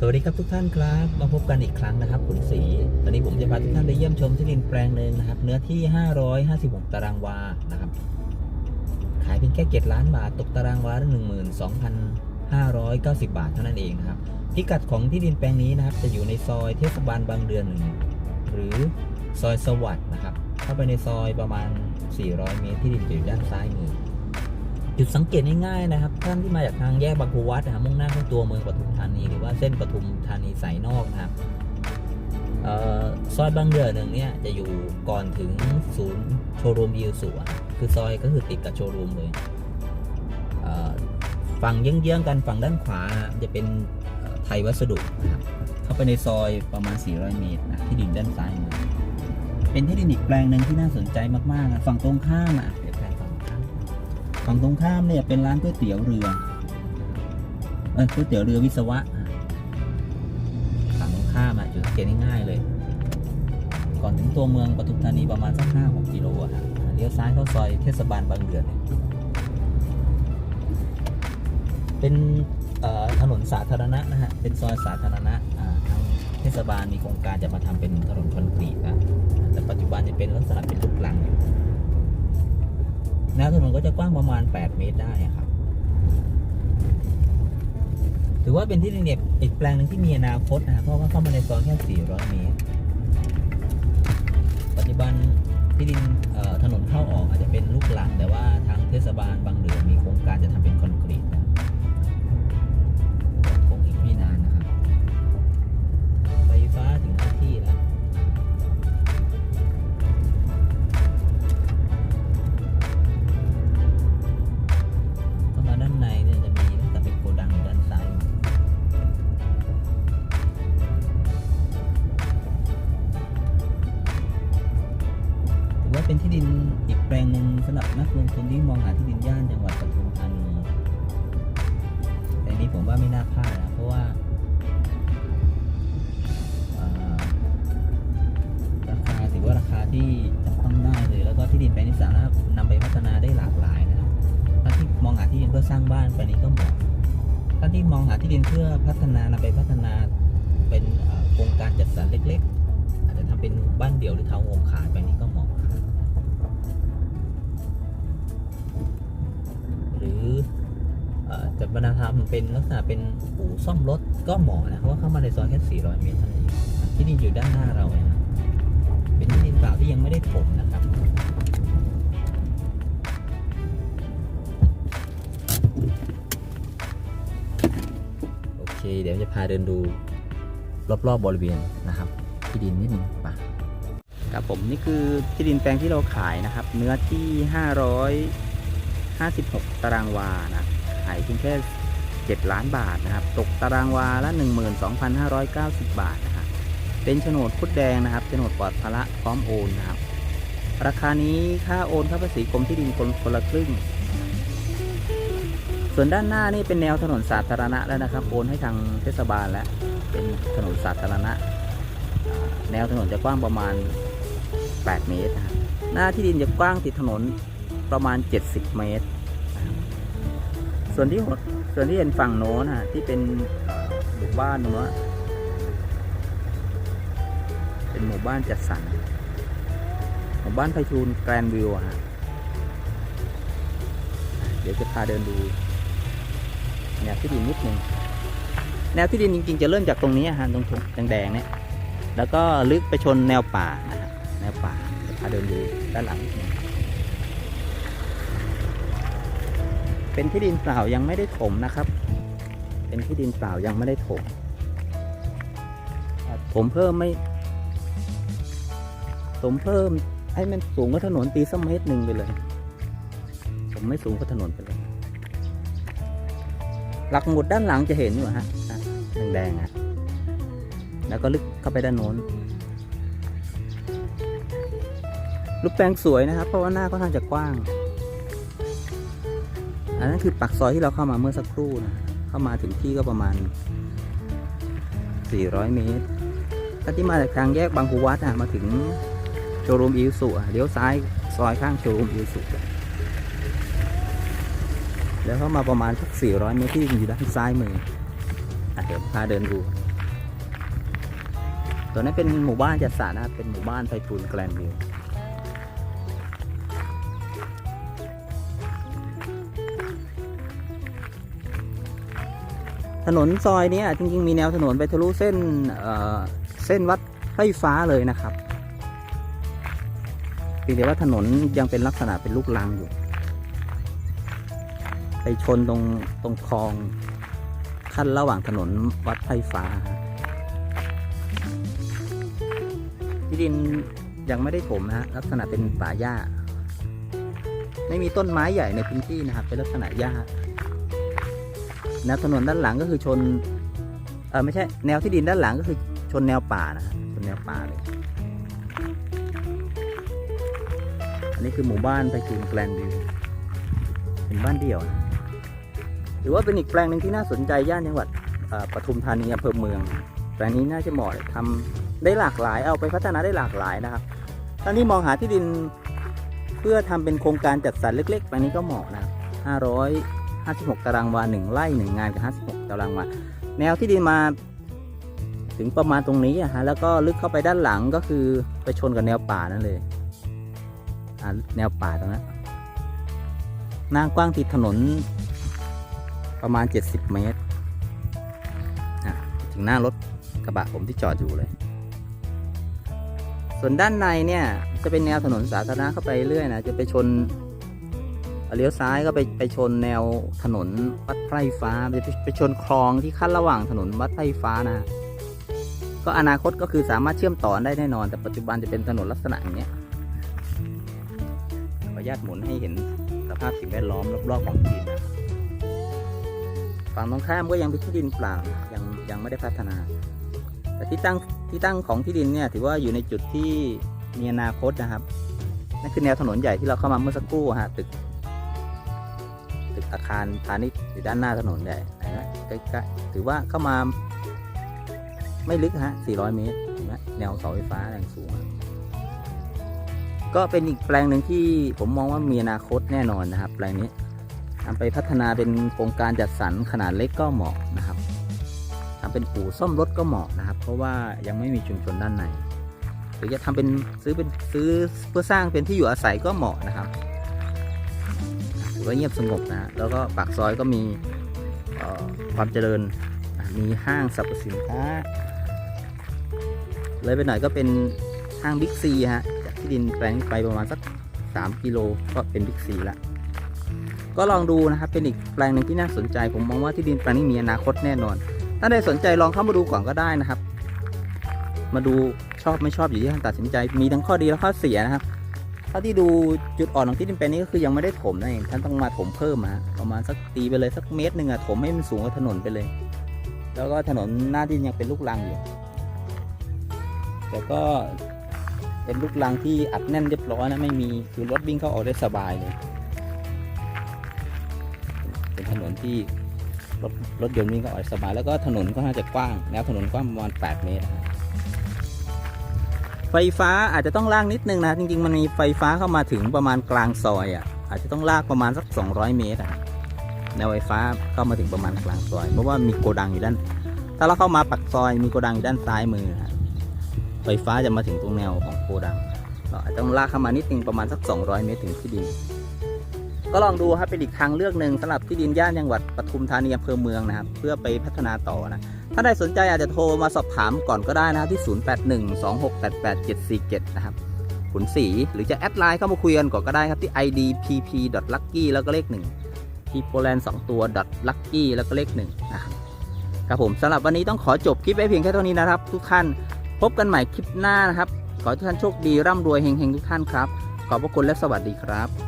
สวัสดีครับทุกท่านครับ มาพบกันอีกครั้งนะครับขุนศรีตอนนี้ผมจะพาทุกท่านไปเยี่ยมชมที่ดินแปลงหนึ่งนะครับ เนื้อที่ 556 ตารางวานะครับ ขายเพียงแค่7ล้านบาทตกตารางวาละ12,590 บาทเท่านั้นเองนะครับ พิกัดของที่ดินแปลงนี้นะครับ จะอยู่ในซอยเทศบาลบางเดือนหนึ่งหรือซอยสวัสด์นะครับ เข้าไปในซอยประมาณ 400 เมตรที่ดินจะอยู่ด้านซ้ายมือ จุดสังเกตง่ายๆนะครับท่านที่มาจากทางแยกบางคูวัดนะครับมุ่งหน้าเข้าตัวเมืองปทุมธานีหรือว่าเส้นปทุมธานีสายนอกนะครับออซอยบางเดือหนึ่งเนี่ยจะอยู่ก่อนถึงศูนย์โชว์รูมอิวสุคือซอยก็คือติดกับโชว์รูมเลยเฝั่งเยื้องๆกันฝั่งด้านขวาจะเป็นไทยวัสดุนะครับเข้าไปในซอยประมาณ 400 เมตรนะที่ดินด้านซ้ายมือเป็นที่ดินอีกแปลงหนึ่งที่น่าสนใจมากๆนะฝั่งตรงข้ามอะ ฝั่งตรงข้ามเนี่ยเป็นร้านก๋วยเตี๋ยวเรือเออก๋วยเตี๋ยวเรือวิศวะฝั่งตรงข้ามอะจุดสังเกตง่ายๆเลย ก่อนถึงตัวเมืองปทุมธานีประมาณสักห้าหกกิโลอะเลี้ยวซ้ายเข้าซอยเทศบาลบางเดือนเป็นถนนสาธารณะนะฮะ เป็นซอยสาธารณะอ่าทางเทศบาลมีโครงการจะมาทำเป็นถนนคอนกรีตนะแต่ปัจจุบันจะเป็นลักษณะเป็นลูกลังอยู่ แนวถนนก็จะกว้างประมาณ 8 เมตรได้ครับ ถือว่าเป็นที่ดินเนี่ยอีกแปลงหนึ่งที่มีอนาคตนะครับเพราะว่าเข้ามาในซอยแค่ 400 เมตร ปัจจุบันที่ดินถนนเข้าออกอาจจะเป็นลูกหลังแต่ว่าทางเทศบาลบางเดือมีโครงการจะทำเป็นคอนกรีต ดินอีกแปลงหนึ่งสำหรับนักลงทุนที่มองหาที่ดินย่านจังหวัดปทุมธานีแต่นี้ผมว่าไม่น่าพลาดนะเพราะว่าราคาถือว่าราคาที่จับต้องได้เลยแล้วก็ที่ดินแปลงนี้สามารถนำไปพัฒนาได้หลากหลายนะครับถ้าที่มองหาที่ดินเพื่อสร้างบ้านไปลนี้ก็เหมาะถ้าที่มองหาที่ดินเพื่อพัฒนานำไปพัฒนาเป็นโครงการจัดสรรเล็ก ๆ อาจจะทำเป็นบ้านเดี่ยวหรือทาวน์โฮมขายไปลนี้ก็เหมาะ เอ่อจะบรรณาทำเป็นลักษณะเป็นอู่ซ่อมรถก็เหมาะนะเพราะว่าเข้ามาในซอยแค่ 400 เมตรเท่านั้นเองที่ดินอยู่ด้านหน้าเราเนี่ยนะเป็นที่ดินเปล่าที่ยังไม่ได้ถมนะครับโอเค เดี๋ยวจะพาเดินดูรอบๆบริเวณนะครับ ที่ดินนิดนึงป่ะครับผมนี่คือที่ดินแปลงที่เราขายนะครับ เนื้อที่ 556 ตารางวานะ ขายเพียงแค่ 7 ล้านบาทนะครับ ตกตารางวาละ 12,590 บาทนะครับเป็นโฉนดพุดแดงนะครับโฉนดปลอดภาระพร้อมโอนนะครับ ราคานี้ค่าโอนค่าภาษีกรมที่ดินคนคนละครึ่ง ส่วนด้านหน้านี่เป็นแนวถนนสาธารณะแล้วนะครับ โอนให้ทางเทศบาลแล้วเป็นถนนสาธารณะ แนวถนนจะกว้างประมาณ 8 เมตรนะครับหน้าที่ดินจะกว้างติดถนนประมาณ 70 เมตรนะครับ ส่วนที่หัวส่วนที่เห็นฝั่งโน้นนะที่เป็นหมู่บ้านตรงนู้นเป็นหมู่บ้านจัดสรรหมู่บ้านไพฑูรย์แกรนวิวฮะเดี๋ยวจะพาเดินดูแนวที่ดินนิดนึงแนวที่ดินจริงๆ จะเริ่มจากตรงนี้ฮะตรงตรงแดงๆเนี่ยแล้วก็ลึกไปชนแนวป่านะครับแนวป่าเดี๋ยวพาเดินดูด้านหลังนิดนึง เป็นที่ดินเปล่ายังไม่ได้ถมนะครับ เป็นที่ดินเปล่ายังไม่ได้ถม ผมเพิ่มไม่ผมเพิ่มให้มันสูงกว่าถนนตีสักเมตรหนึ่งไปเลย ผมไม่สูงกว่าถนนไปเลย หลักหมุดด้านหลังจะเห็นอยู่ฮะแดงๆอะ แล้วก็ลึกเข้าไปด้านโน้นลูกแปลงสวยนะครับ เพราะว่าหน้าก็น่างจะกว้าง อันนั้นคือปากซอยที่เราเข้ามาเมื่อสักครู่นะเข้ามาถึงที่ก็ประมาณ 400 เมตรถ้าที่มาจากทางแยกบางคูวัดอะมาถึงโชว์รูมอิวสุเลี้ยวซ้ายซอยข้างโชว์รูมอิวสุแล้วเข้ามาประมาณสัก 400 เมตรที่อยู่ด้านซ้ายมืออเดี๋ยวพาเดินดูส่วนนั้นเป็นหมู่บ้านจัดสรรนะเป็นหมู่บ้านไททูลแกลนวิว ถนนซอยนี้จริงๆมีแนวถนนไปทะลุเส้นเเส้นวัดไฟฟ้าเลยนะครับเพียงแต่ว่าถนนยังเป็นลักษณะเป็นลูกลังอยู่ ไปชนตรงตรงคลองขั้นระหว่างถนนวัดไฟฟ้า ที่ดินยังไม่ได้ถมนะฮะลักษณะเป็นป่าหญ้า ไม่มีต้นไม้ใหญ่ในพื้นที่นะครับ เป็นลักษณะหญ้า แนวถนนด้านหลังก็คือชนเออไม่ใช่แนวที่ดินด้านหลังก็คือชนแนวป่านะชนแนวป่าเลยอันนี้คือหมู่บ้านไทจูนแกลนวิวเป็นบ้านเดี่ยวนะถือว่าเป็นอีกแปลงหนึ่งที่น่าสนใจย่านจังหวัดอ่อปทุมธานีอำเภอเมืองแปลงนี้น่าจะเหมาะทำได้หลากหลายเอาไปพัฒนาได้หลากหลายนะครับท่านที่มองหาที่ดินเพื่อทำเป็นโครงการจัดสรรเล็กๆแปลงนี้ก็เหมาะนะ500 56 ตารางวา 1 ไร่ 1 งานกับ 56 ตารางวา แนวที่ดินมาถึงประมาณตรงนี้อะฮะ แล้วก็ลึกเข้าไปด้านหลังก็คือไปชนกับแนวป่านั่นเลยแนวป่าตรงนั้นหน้ากว้างติดถนนประมาณ 70 เมตร ถึงหน้ารถกระบะผมที่จอดอยู่เลย ส่วนด้านในเนี่ยจะเป็นแนวถนนสาธารณะเข้าไปเรื่อยนะ จะไปชน เลี้ยวซ้ายก็ไปไปชนแนวถนนวัดไพร่ฟ้าไปไปชนคลองที่ขั้นระหว่างถนนวัดไพร่ฟ้านะก็อนาคตก็คือสามารถเชื่อมต่อได้แน่นอน แต่ปัจจุบันจะเป็นถนนลักษณะอย่างเนี้ยขออนุญาตหมุนให้เห็นสภาพสิ่งแวดล้อมรอบๆของที่ดินนะฝั่งตรงข้ามก็ยังเป็นที่ดินเปล่ายังยังไม่ได้พัฒนา แต่ที่ตั้งที่ตั้งของที่ดินเนี่ยถือว่าอยู่ในจุดที่มีอนาคตนะครับนั่นคือแนวถนนใหญ่ที่เราเข้ามาเมื่อสักครู่ฮะตึก อาคารพาณิชย์อยู่ด้านหน้าถนนใหญ่นะฮะใกล้ๆถือว่าเข้ามาไม่ลึกฮะ 400 เมตรเห็นไหมแนวเสาไฟฟ้าแรงสูง ก็เป็นอีกแปลงหนึ่งที่ผมมองว่ามีอนาคตแน่นอนนะครับ แปลงนี้ทำไปพัฒนาเป็นโครงการจัดสรรขนาดเล็กก็เหมาะนะครับทำเป็นอู่ซ่อมรถก็เหมาะนะครับ เพราะว่ายังไม่มีชุมชนด้านในหรือจะทำเป็นซื้อเป็นซื้อเพื่อสร้างเป็นที่อยู่อาศัยก็เหมาะนะครับ ถือว่าเงียบสงบนะ แล้วก็ปากซอยก็มีความเจริญ มีห้างสรรพสินค้า เลยไปหน่อยก็เป็นห้างบิ๊กซีฮะ จากที่ดินแปลงไปประมาณสัก 3 กิโลก็เป็นบิ๊กซีละ ก็ลองดูนะครับ เป็นอีกแปลงหนึ่งที่น่าสนใจ ผมมองว่าที่ดินแปลงนี้มีอนาคตแน่นอน ถ้าใดสนใจลองเข้ามาดูก่อนก็ได้นะครับ มาดูชอบไม่ชอบอยู่ที่ท่านตัดสินใจ มีทั้งข้อดีและข้อเสียนะครับ ท่าที่ดูจุดอ่อนของที่ดินแปลงนี้ก็คือยังไม่ได้ถมนั่นเองท่านต้องมาถมเพิ่มมาประมาณสักตีไปเลยสักเมตรหนึ่งอะถมให้มันสูงกว่าถนนไปเลย แล้วก็ถนนหน้าดินยังเป็นลูกรังอยู่แต่ก็เป็นลูกรังที่อัดแน่นเรียบร้อยนะไม่มีคือรถวิ่งเข้าออกได้สบายเลย เป็นถนนที่รถรถยนต์วิ่งเข้าออกได้สบายแล้วก็ถนนก็น่าจะกว้างแนวถนนกว้างประมาณ 8 เมตรนะครับ ไฟฟ้าอาจจะต้องลากนิดนึงนะจริง ๆ มันมีไฟฟ้าเข้ามาถึงประมาณกลางซอยอะอาจจะต้องลากประมาณสัก 200 เมตรอะแนวไฟฟ้าเข้ามาถึงประมาณกลางซอย เพราะว่ามีโกดังอยู่ด้าน ถ้าเราเข้ามาปักซอยมีโกดังอยู่ด้านซ้ายมือนะไฟฟ้าจะมาถึงตรงแนวของโกดังเราอาจจะต้องลากเข้ามานิดนึงประมาณสัก 200 เมตรถึงที่ดิน ก็ลองดูครับเป็นอีกทางเลือกหนึ่งสำหรับที่ดินย่านจังหวัดปทุมธานีอำเภอเมืองนะครับ เพื่อไปพัฒนาต่อนะ ถ้าใดสนใจอาจจะโทรมาสอบถามก่อนก็ได้นะครับที่ 0812688747 นะครับขุนศรีหรือจะแอดไลน์เข้ามาคุยกันก่อนก็ได้ครับที่ id pp lucky แล้วก็เลข1 p p o l a n d 2ตัว lucky แล้วก็เลข1นะครับครับผมสำหรับวันนี้ต้องขอจบคลิปไว้เพียงแค่เท่านี้นะครับ ทุกท่านพบกันใหม่คลิปหน้านะครับ ขอให้ทุกท่านโชคดีร่ำรวยเฮงๆทุกท่านครับ ขอบพระคุณและสวัสดีครับ